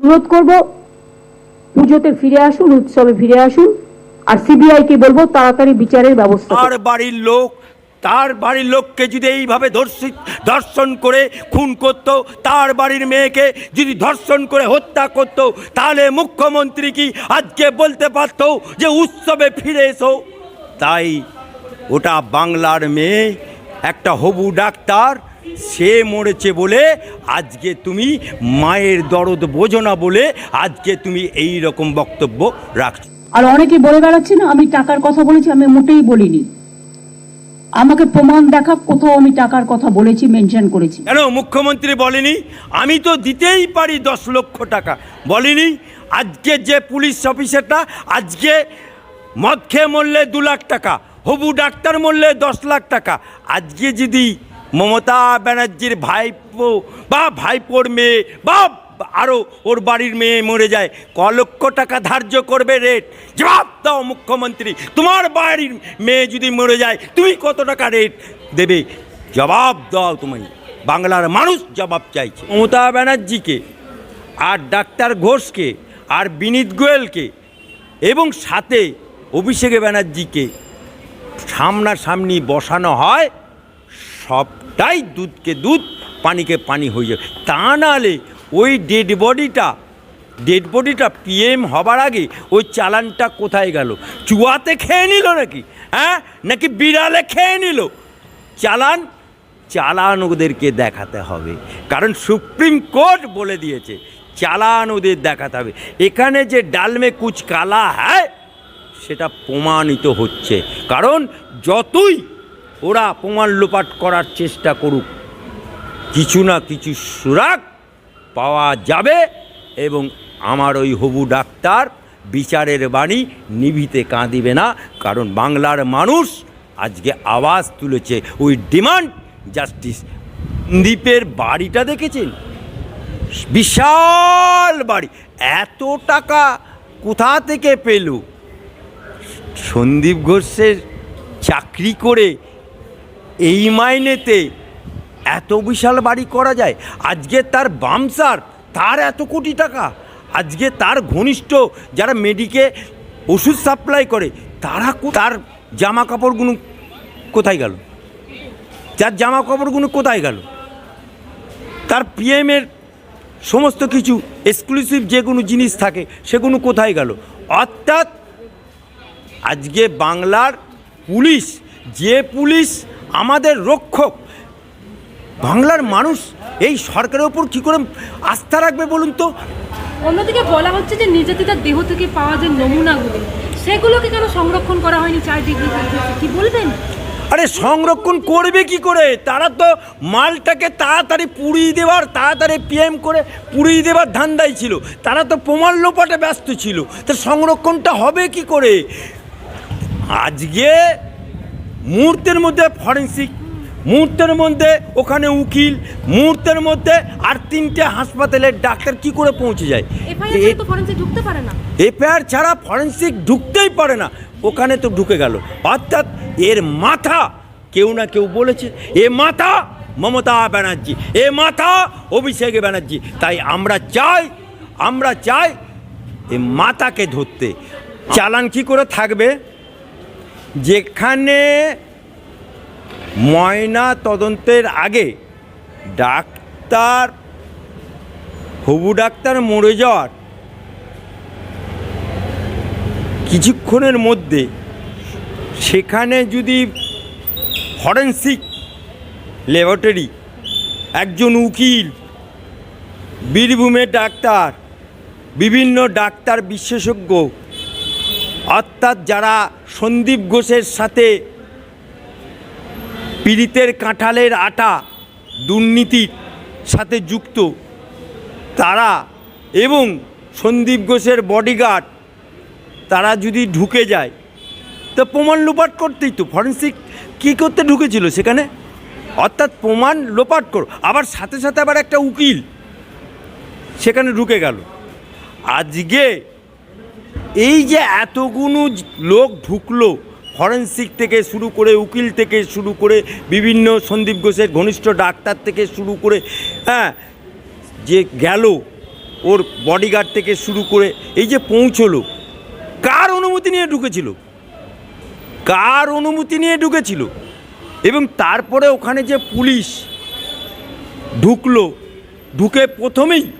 অনুরোধ করব, পুজোতে ফিরে আসুন, উৎসবে ফিরে আসুন, আর সিবিআই কে বলব, তাড়াতাড়ি বিচারের ব্যবস্থা। তার বাড়ির লোক, তার বাড়ির লোককে যদি এইভাবে ধর্ষিত, ধর্ষণ করে খুন করত, তার বাড়ির মেয়েকে যদি ধর্ষণ করে হত্যা করত, তাহলে মুখ্যমন্ত্রী কি আজকে বলতে পারতো যে উৎসবে ফিরে এসো তাই ওটা বাংলার মেয়ে, একটা হবু ডাক্তার সে মরেছে বলে আজকে তুমি মায়ের দরদ বোঝো না বলে আজকে তুমি এই রকম বক্তব্য রাখছো। আর অনেকে বলে বেড়াচ্ছে না আমি টাকার কথা বলেছি আমি মোটেই বলিনি। আমাকে প্রমাণ দেখা কোথাও আমি টাকার কথা বলেছি মেনশন করেছি। কেন মুখ্যমন্ত্রী বলেনি? আমি তো দিতেই পারি দশ লক্ষ টাকা। বলেনি আজকে যে পুলিশ অফিসারটা আজকে মদ খেয়ে মরলে দু লাখ টাকা হবু ডাক্তার মরলে দশ লাখ টাকা আজকে যদি মমতা ব্যানার্জির ভাইপো, বা ভাইপোর মেয়ে, বা আরও ওর বাড়ির মেয়ে মরে যায়। ক লক্ষ টাকা ধার্য করবে রেট। জবাব দাও মুখ্যমন্ত্রী, তোমার বাড়ির মেয়ে যদি মরে যায়, তুমি কত টাকা রেট দেবে? জবাব দাও তুমি। বাংলার মানুষ জবাব চাইছে। মমতা ব্যানার্জিকে, আর ডাক্তার ঘোষকে, আর বিনীত গোয়েলকে, এবং সাথে অভিষেক ব্যানার্জিকে সামনাসামনি বসানো হয় সবটাই দুধকে দুধ, পানিকে পানি হয়ে যাবে তা নাহলে ওই ডেড বডিটা ডেড বডিটা পিএম হবার আগে ওই চালানটা কোথায় গেল? চুয়াতে খেয়ে নিল নাকি? হ্যাঁ? নাকি বিড়ালে খেয়ে নিল? চালান চালান ওদেরকে দেখাতে হবে। কারণ সুপ্রিম কোর্ট বলে দিয়েছে, চালান ওদের দেখাতে হবে। এখানে যে ডালমে কুচ কালা হ্যায় সেটা প্রমাণিত হচ্ছে। কারণ যতই ওরা প্রমাণ লোপাট করার চেষ্টা করুক। কিছু না কিছু সুরাগ পাওয়া যাবে এবং আমার ওই হবু ডাক্তার বিচারের বাণী নিভিতে কাঁদিবে না, কারণ বাংলার মানুষ আজকে আওয়াজ তুলেছে, ওই ডিমান্ড জাস্টিস দ্বীপের বাড়িটা দেখেছেন? বিশাল বাড়ি। এত টাকা কোথা থেকে পেল? সন্দীপ ঘোষের চাকরি করে এই মাইনেতে এত বিশাল বাড়ি করা যায়? আজকে তার বামসার তার এত কোটি টাকা। আজকে তার ঘনিষ্ঠ যারা মেডিকে ওষুধ সাপ্লাই করে, তারা তার জামা কাপড়গুলো কোথায় গেল? যার জামা কাপড়গুলো কোথায় গেল? তার পিএমের সমস্ত কিছু, এক্সক্লুসিভ যে কোনো জিনিস থাকে, সেগুলো কোথায় গেল? অর্থাৎ আজকে বাংলার পুলিশ, যে পুলিশ আমাদের রক্ষক। বাংলার মানুষ এই সরকারের ওপর কী করে আস্থা রাখবে বলুন তো? অন্যদিকে বলা হচ্ছে যে নির্যাতিতার দেহ থেকে পাওয়া যে নমুনাগুলো সেগুলোকে কেন সংরক্ষণ করা হয়নি চার ডিগ্রি কি বলবেন? আরে সংরক্ষণ করবে কি করে? তারা তো মালটাকে তাড়াতাড়ি পুড়িয়ে দেওয়ার তাড়াতাড়ি পিএম করে পুড়িয়ে দেওয়ার ধান্দাই ছিল। তারা তো প্রমাণ লোপাটে ব্যস্ত ছিল। তা সংরক্ষণটা হবে কি করে? আজকে মুহূর্তের মধ্যে ফরেন্সিক মুহূর্তের মধ্যে ওখানে উকিল মুহূর্তের মধ্যে আর তিনটে হাসপাতালের ডাক্তার কি করে পৌঁছে যায়? এফআইআর ঢুকতে পারে না। এফআইআর ছাড়া ফরেন্সিক ঢুকতেই পারে না। ওখানে তো ঢুকে গেল। অর্থাৎ এর মাথা কেউ না কেউ বলেছে। এ মাথা মমতা ব্যানার্জি এ মাথা অভিষেক ব্যানার্জি। তাই আমরা চাই আমরা চাই এ মাতাকে ধরতে। চালান কি করে থাকবে? যেখানে ময়না তদন্তের আগে ডাক্তার, হবু ডাক্তার মরে যাওয়ার কিছুক্ষণের মধ্যে সেখানে যদি ফরেন্সিক ল্যাবরেটরি, একজন উকিল, বীরভূমের ডাক্তার, বিভিন্ন ডাক্তার বিশেষজ্ঞ অর্থাৎ যারা সন্দীপ ঘোষের সাথে পীড়িতের কাঁঠালের আটা দুর্নীতির সাথে যুক্ত, তারা এবং সন্দীপ ঘোষের বডিগার্ড তারা যদি ঢুকে যায়, তো প্রমাণ লোপাট করতেই তো ফরেন্সিক কী করতে ঢুকেছিল সেখানে? অর্থাৎ প্রমাণ লোপাট কর, আবার সাথে সাথে আবার একটা উকিল সেখানে ঢুকে গেল। আজকে এই যে এতগুলো লোক ঢুকলো ফরেন্সিক থেকে শুরু করে, উকিল থেকে শুরু করে, বিভিন্ন সন্দীপ ঘোষের ঘনিষ্ঠ ডাক্তার থেকে শুরু করে হ্যাঁ যে গেল, ওর বডিগার্ড থেকে শুরু করে, এই যে পৌঁছলো, কার অনুমতি নিয়ে ঢুকেছিল? কার অনুমতি নিয়ে ঢুকেছিল? এবং তারপরে ওখানে যে পুলিশ ঢুকলো, ঢুকে প্রথমেই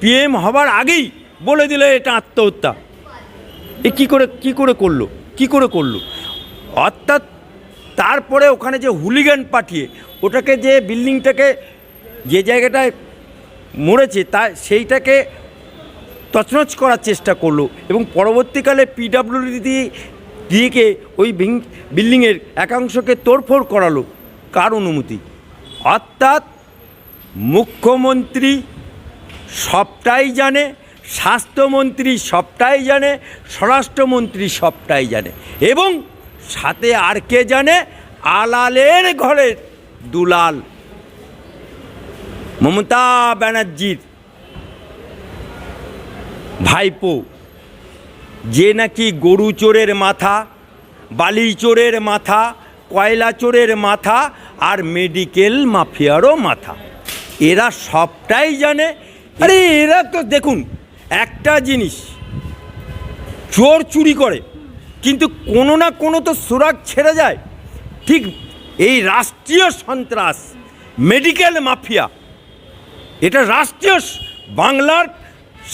পিএম হবার আগেই বলে দিল এটা আত্মহত্যা। এ কী করে কী করে করল? কী করে করল? অর্থাৎ তারপরে ওখানে যে হুলিগান পাঠিয়ে ওটাকে যে বিল্ডিংটাকে যে জায়গাটায় মরেছে তা, সেইটাকে তছনছ করার চেষ্টা করল এবং পরবর্তীকালে পিডাব্লিউডি দিয়েকে ওই বিল্ডিংয়ের একাংশকে তোড়ফোড় করালো কার অনুমতি? অর্থাৎ মুখ্যমন্ত্রী সবটাই জানে স্বাস্থ্যমন্ত্রী সবটাই জানে, স্বরাষ্ট্রমন্ত্রী সবটাই জানে। এবং সাথে আর কে জানে? আলালের ঘরের দুলাল। মমতা ব্যানার্জির ভাইপো। যে নাকি গরু চোরের মাথা, বালি চোরের মাথা, কয়লা চোরের মাথা আর মেডিকেল মাফিয়ারও মাথা। এরা সবটাই জানে। আরে এরা তো দেখুন একটা জিনিস, চোর চুরি করে, কিন্তু কোনো না কোনো তো সুরাগ ছেড়ে যায়। ঠিক এই রাষ্ট্রীয় সন্ত্রাস, মেডিকেল মাফিয়া, এটা রাষ্ট্রীয় বাংলার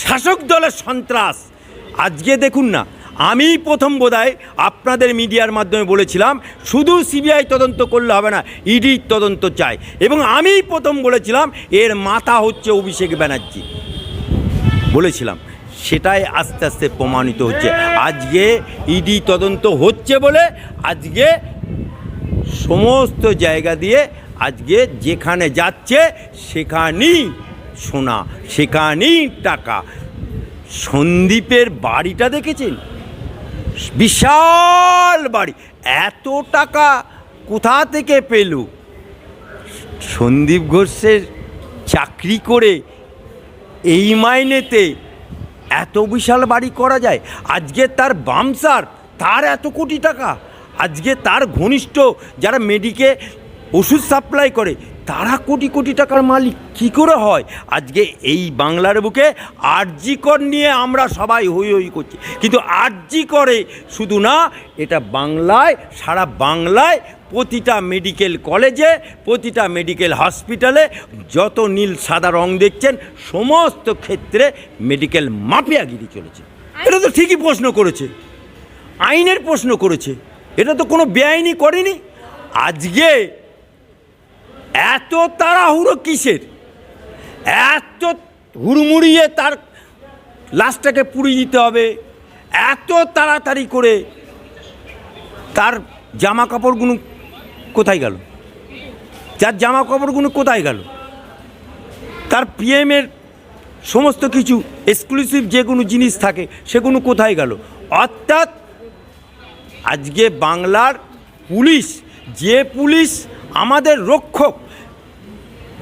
শাসক দলের সন্ত্রাস। আজকে দেখুন না আমি প্রথম বোধহয় আপনাদের মিডিয়ার মাধ্যমে বলেছিলাম, শুধু সিবিআই তদন্ত করলে হবে না, ইডি তদন্ত চাই এবং আমি প্রথম বলেছিলাম, এর মাথা হচ্ছে অভিষেক ব্যানার্জি। বলেছিলাম, সেটাই আস্তে আস্তে প্রমাণিত হচ্ছে। আজকে ইডি তদন্ত হচ্ছে বলে আজকে সমস্ত জায়গা দিয়ে আজকে যেখানে যাচ্ছে সেখানেই সোনা, সেখানেই টাকা। সন্দীপের বাড়িটা দেখেছেন? বিশাল বাড়ি। এত টাকা কোথা থেকে পেল? সন্দীপ ঘোষের চাকরি করে এই মাইনেতে এত বিশাল বাড়ি করা যায়? আজকে তার বামসার তার এত কোটি টাকা। আজকে তার ঘনিষ্ঠ যারা মেডিকে ওষুধ সাপ্লাই করে তারা কোটি কোটি টাকার মালিক, কি করে হয়? আজকে এই বাংলার বুকে আরজি কর নিয়ে আমরা সবাই হই হই করছি। কিন্তু আরজি করে শুধু না, এটা বাংলায়, সারা বাংলায় প্রতিটা মেডিকেল কলেজে প্রতিটা মেডিকেল হসপিটালে যত নীল সাদা রং দেখছেন, সমস্ত ক্ষেত্রে মেডিকেল মাফিয়াগিরি চলেছে। এটা তো ঠিকই প্রশ্ন করেছে। আইনের প্রশ্ন করেছে। এটা তো কোনো বেআইনি করেনি। আজকে এত তাড়াহুড়ো কিসের? এত হুড়মুড়িয়ে তার লাশটাকে পুড়িয়ে দিতে হবে, এত তাড়াতাড়ি করে তার জামা কাপড়গুলো কোথায় গেল? যার জামা কাপড়গুলো কোথায় গেল? তার পিএমের সমস্ত কিছু এক্সক্লুসিভ যে কোনো জিনিস থাকে, সেগুলো কোথায় গেল? অর্থাৎ আজকে বাংলার পুলিশ, যে পুলিশ আমাদের রক্ষক।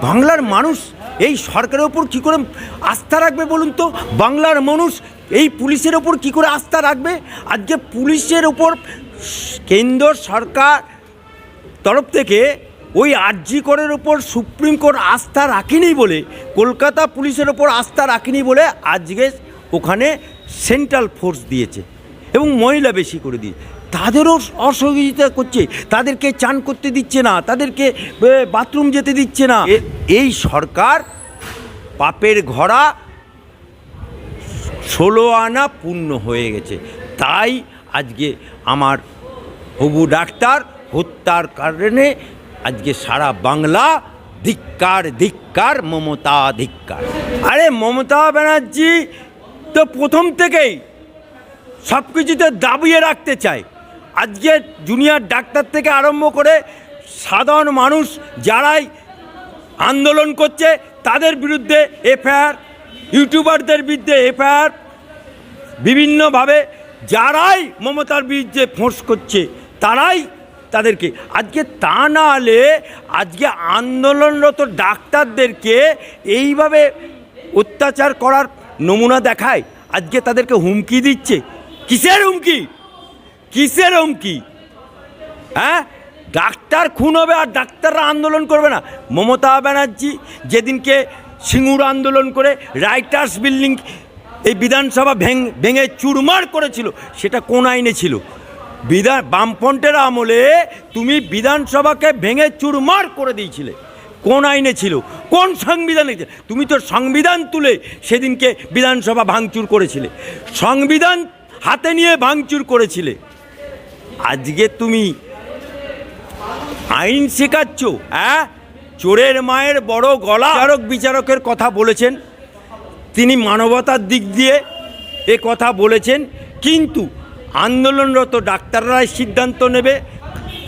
বাংলার মানুষ, এই সরকারের ওপর কী করে আস্থা রাখবে বলুন তো? বাংলার মানুষ, এই পুলিশের ওপর কী করে আস্থা রাখবে? আজকে পুলিশের ওপর কেন্দ্র সরকার তরফ থেকে ওই আরজি করের ওপর সুপ্রিম কোর্ট আস্থা রাখেনি বলে, কলকাতা পুলিশের ওপর আস্থা রাখেনি বলে আজকে ওখানে সেন্ট্রাল ফোর্স দিয়েছে এবং মহিলা বেশি করে দিয়ে তাদেরও অসহযোগিতা করছে, তাদেরকে চান করতে দিচ্ছে না, তাদেরকে বাথরুম যেতে দিচ্ছে না। এই সরকার পাপের ঘোড়া ষোলো আনা পূর্ণ হয়ে গেছে। তাই আজকে আমার হবু ডাক্তার হত্যার কারণে আজকে সারা বাংলা ধিক্কার ধিক্কার, মমতা, ধিক্কার। আরে, মমতা ব্যানার্জি তো প্রথম থেকেই সব কিছুতে দাবিয়ে রাখতে চায়। আজকে জুনিয়র ডাক্তার থেকে আরম্ভ করে সাধারণ মানুষ যারাই আন্দোলন করছে, তাদের বিরুদ্ধে এফআইআর, ইউটিউবারদের বিরুদ্ধে এফআইআর, বিভিন্নভাবে যারাই মমতার বিরুদ্ধে ফোঁস করছে, তারাই তাদেরকে। আজকে তা না হলে আজকে আন্দোলনরত ডাক্তারদেরকে এইভাবে অত্যাচার করার নমুনা দেখায়, আজকে তাদেরকে হুমকি দিচ্ছে। কিসের হুমকি? কিসের হুমকি? হ্যাঁ? ডাক্তার খুন হবে আর ডাক্তাররা আন্দোলন করবে না। মমতা ব্যানার্জি যেদিনকে সিঙ্গুর আন্দোলন করে রাইটার্স বিল্ডিং এই বিধানসভা ভেঙ, ভেঙে চুরমার করেছিল, সেটা কোন আইনে ছিল? বিধান বামফ্রন্টের আমলে তুমি বিধানসভাকে ভেঙে চুরমার করে দিয়েছিলে। কোন আইনে ছিল? কোন সংবিধানে? তুমি তো সংবিধান তুলে সেদিনকে বিধানসভা ভাঙচুর করেছিলে। সংবিধান হাতে নিয়ে ভাঙচুর করেছিলে। আজকে তুমি আইন শেখাচ্ছ হ্যাঁ? চোরের মায়ের বড় গলা। বিচারক বিচারকের কথা বলেছেন। তিনি মানবতার দিক দিয়ে এ কথা বলেছেন। কিন্তু আন্দোলনরত ডাক্তাররাই সিদ্ধান্ত নেবে।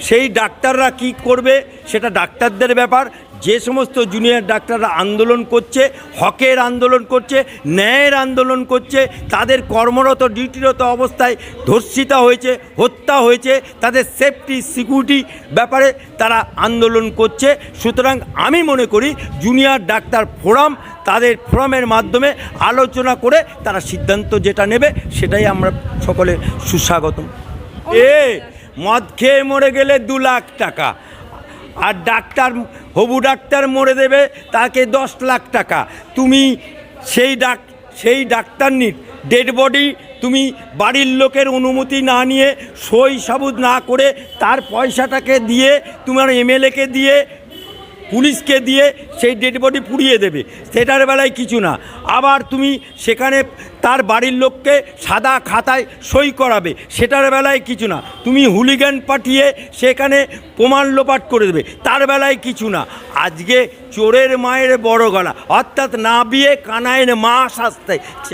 সেই ডাক্তাররা কি করবে সেটা ডাক্তারদের ব্যাপার। যে সমস্ত জুনিয়র ডাক্তাররা আন্দোলন করছে হকের আন্দোলন করছে ন্যায়ের আন্দোলন করছে তাদের কর্মরত ডিউটিরত অবস্থায় ধর্ষিতা হয়েছে হত্যা হয়েছে তাদের সেফটি সিকিউরিটি ব্যাপারে তারা আন্দোলন করছে। সুতরাং আমি মনে করি জুনিয়র ডাক্তার ফোরাম তাদের ফোরামের মাধ্যমে আলোচনা করে তারা সিদ্ধান্ত যেটা নেবে সেটাই আমরা সকলে সুস্বাগতম। এ মদ খেয়ে মরে গেলে দু লাখ টাকা। আর ডাক্তার, হবু ডাক্তার মরে দেবে তাকে দশ লাখ টাকা। তুমি সেই ডাক, সেই ডাক্তারনির ডেড বডি তুমি বাড়ির লোকের অনুমতি না নিয়ে সই সাবুদ না করে তার পয়সাটাকে দিয়ে, তোমার এমএলএকে দিয়ে পুলিশকে দিয়ে সেই ডেড বডি পুড়িয়ে দেবে। সেটার বেলায় কিছু না। আবার তুমি সেখানে তার বাড়ির লোককে সাদা খাতায় সই করাবে। সেটার বেলায় কিছু না। তুমি হুলিগ্যান পাঠিয়ে সেখানে প্রমাণ লোপাট করে দেবে। তার বেলায় কিছু না। আজকে চোরের মায়ের বড় গলা। অর্থাৎ না বিয়ে কানায়ের মা শাস্তে